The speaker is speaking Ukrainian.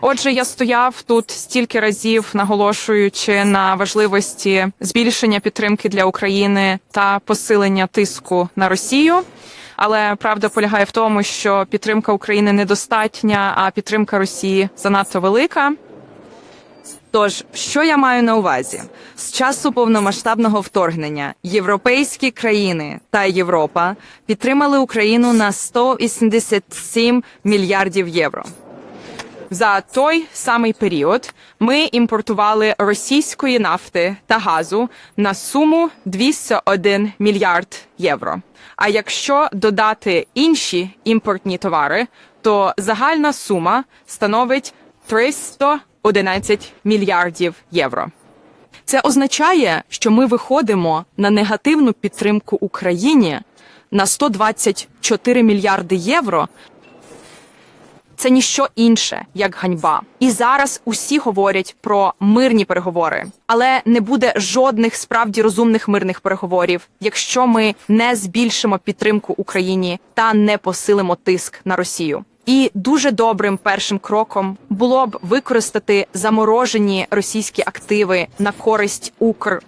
Отже, я стояв тут стільки разів, наголошуючи на важливості збільшення підтримки для України та посилення тиску на Росію. Але правда полягає в тому, що підтримка України недостатня, а підтримка Росії занадто велика. Тож, що я маю на увазі? З часу повномасштабного вторгнення європейські країни та Європа підтримали Україну на 187 мільярдів євро. За той самий період ми імпортували російської нафти та газу на суму 201 мільярд євро. А якщо додати інші імпортні товари, то загальна сума становить 311 мільярдів євро. Це означає, що ми виходимо на негативну підтримку Україні на 124 мільярди євро це ніщо інше, як ганьба. І зараз усі говорять про мирні переговори, але не буде жодних справді розумних мирних переговорів, якщо ми не збільшимо підтримку Україні та не посилимо тиск на Росію. І дуже добрим першим кроком було б використати заморожені російські активи на користь Укр